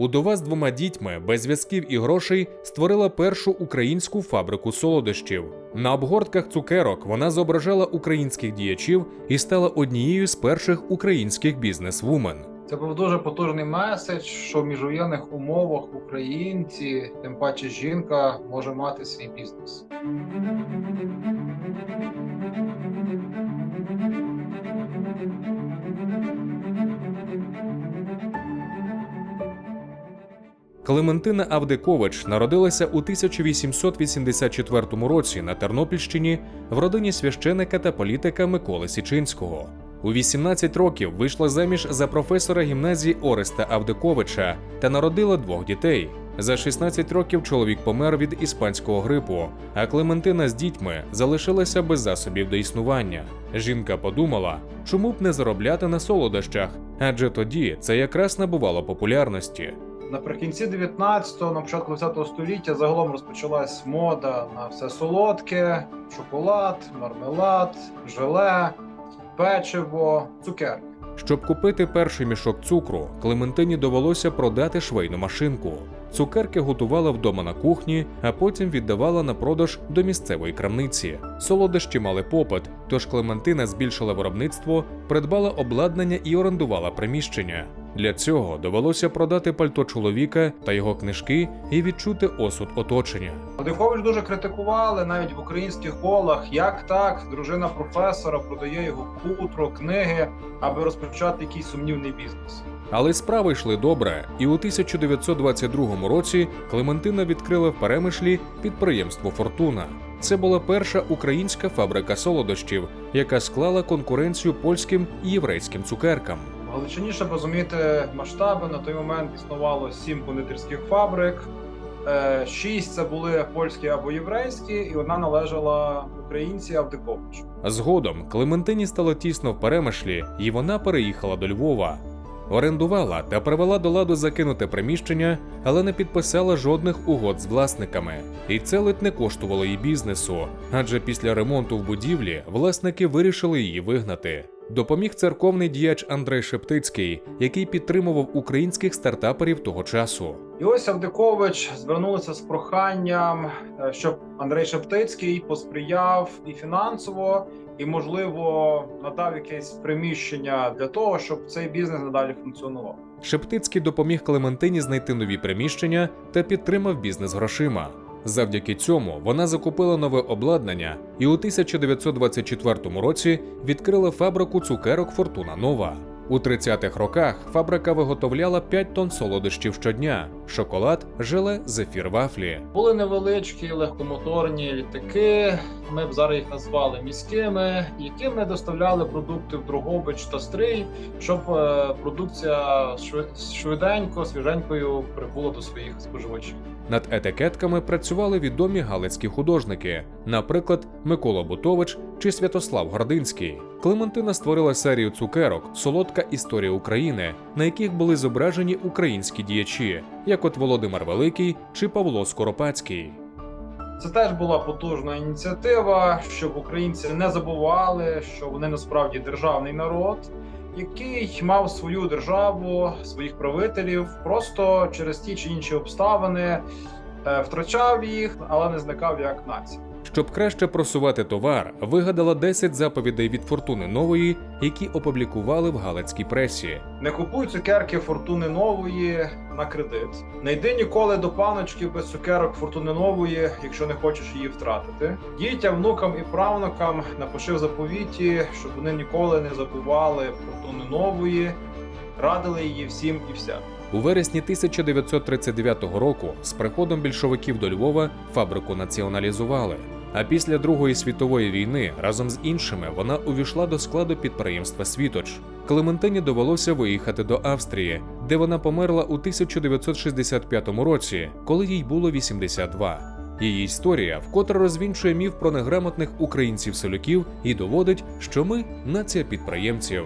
Удова з двома дітьми без зв'язків і грошей створила першу українську фабрику солодощів. На обгортках цукерок вона зображала українських діячів і стала однією з перших українських бізнес-вумен. Це був дуже потужний меседж, що в міжвоєнних умовах українці, тим паче жінка, може мати свій бізнес. Клементина Авдикович народилася у 1884 році на Тернопільщині в родині священика та політика Миколи Січинського. У 18 років вийшла заміж за професора гімназії Ореста Авдиковича та народила двох дітей. За 16 років чоловік помер від іспанського грипу, а Клементина з дітьми залишилася без засобів до існування. Жінка подумала, чому б не заробляти на солодощах, адже тоді це якраз набувало популярності. Наприкінці 19-го, на початку 20-го століття загалом розпочалась мода на все солодке: шоколад, мармелад, желе, печиво, цукерки. Щоб купити перший мішок цукру, Клементині довелося продати швейну машинку. Цукерки готувала вдома на кухні, а потім віддавала на продаж до місцевої крамниці. Солодощі мали попит, тож Клементина збільшила виробництво, придбала обладнання і орендувала приміщення. Для цього довелося продати пальто чоловіка та його книжки і відчути осуд оточення. Вадикович дуже критикували навіть в українських колах, як так дружина професора продає його хутро, книги, аби розпочати якийсь сумнівний бізнес. Але справи йшли добре, і у 1922 році Клементина відкрила в Перемишлі підприємство Фортуна. Це була перша українська фабрика солодощів, яка склала конкуренцію польським і єврейським цукеркам. В щоб розуміти масштаби, на той момент існувало сім кондитерських фабрик. Е, Шість це були польські або єврейські, і одна належала українці Авдиковичу. Згодом Клементині стало тісно в Перемишлі, і вона переїхала до Львова. Орендувала та привела до ладу закинуте приміщення, але не підписала жодних угод з власниками. І це ледь не коштувало їй бізнесу, адже після ремонту в будівлі власники вирішили її вигнати. Допоміг церковний діяч Андрей Шептицький, який підтримував українських стартаперів того часу. І ось Авдикович звернулися з проханням, е, щоб Андрей Шептицький посприяв і фінансово, і, можливо, надав якесь приміщення для того, щоб цей бізнес надалі функціонував. Шептицький допоміг Клементині знайти нові приміщення та підтримав бізнес грошима. Завдяки цьому вона закупила нове обладнання і у 1924 році відкрила фабрику цукерок Фортуна Нова. У 30-х роках фабрика виготовляла 5 тонн солодощів щодня: шоколад, желе, зефір вафлі. Були невеличкі легкомоторні літаки. Ми б зараз їх назвали міськими, якими доставляли продукти в Дрогобич та Стрий, щоб е, продукція швиденько, свіженькою прибула до своїх споживачів. Над етикетками працювали відомі галицькі художники, наприклад, Микола Бутович чи Святослав Гординський. Клементина створила серію цукерок Солодка історія України, на яких були зображені українські діячі, як от Володимир Великий чи Павло Скоропадський. Це теж була потужна ініціатива, щоб українці не забували, що вони насправді державний народ, який мав свою державу, своїх правителів, просто через ті чи інші обставини е, втрачав їх, але не зникав як нація. Щоб краще просувати товар, вигадала 10 заповідей від Фортуни Нової, які опублікували в галицькій пресі. Не купуй цукерки фортуни нової на кредит. Не йди ніколи до паночки без цукерок фортуни нової, якщо не хочеш її втратити. Дітям, внукам і правнукам напиши в заповіті, щоб вони ніколи не забували фортуни нової, радили її всім і вся. У вересні 1939 року з приходом більшовиків до Львова фабрику націоналізували. А після Другої світової війни разом з іншими вона увійшла до складу підприємства Світоч. Клементині довелося виїхати до Австрії, де вона померла у 1965 році, коли їй було 82. Її історія вкотре розвінчує міф про неграмотних українців-селюків і доводить, що ми нація підприємців.